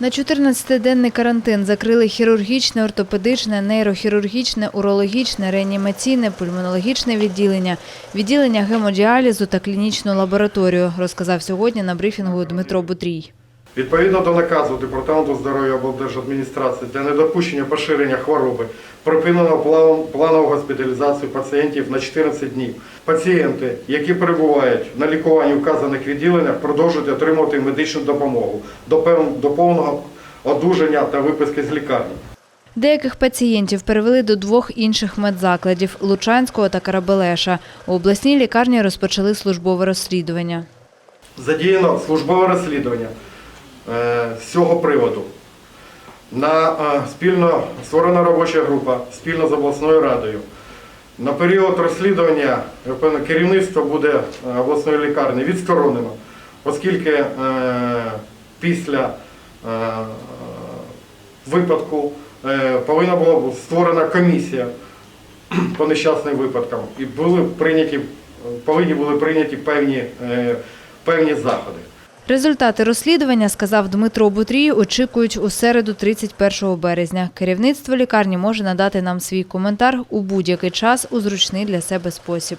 На 14-денний карантин закрили хірургічне, ортопедичне, нейрохірургічне, урологічне, реанімаційне, пульмонологічне відділення, відділення гемодіалізу та клінічну лабораторію, розказав сьогодні на брифінгу Дмитро Бутрій. Відповідно до наказу Департаменту здоров'я облдержадміністрації для недопущення поширення хвороби припинено планову госпіталізацію пацієнтів на 14 днів. Пацієнти, які перебувають на лікуванні вказаних відділеннях, продовжують отримувати медичну допомогу до повного одужання та виписки з лікарні. Деяких пацієнтів перевели до двох інших медзакладів – Лучанського та Карабелеша. У обласній лікарні розпочали службове розслідування. Задіяно службове розслідування з цього приводу. На е, спільно створена робоча група спільно з обласною радою. На період розслідування впевнений, керівництво буде е, обласної лікарні відсторонено, оскільки е, після е, випадку е, повинна була створена комісія по нещасним випадкам і були прийняті, повинні були прийняті певні, е, певні заходи. Результати розслідування, сказав Дмитро Бутрій, очікують у середу 31 березня. Керівництво лікарні може надати нам свій коментар у будь-який час у зручний для себе спосіб.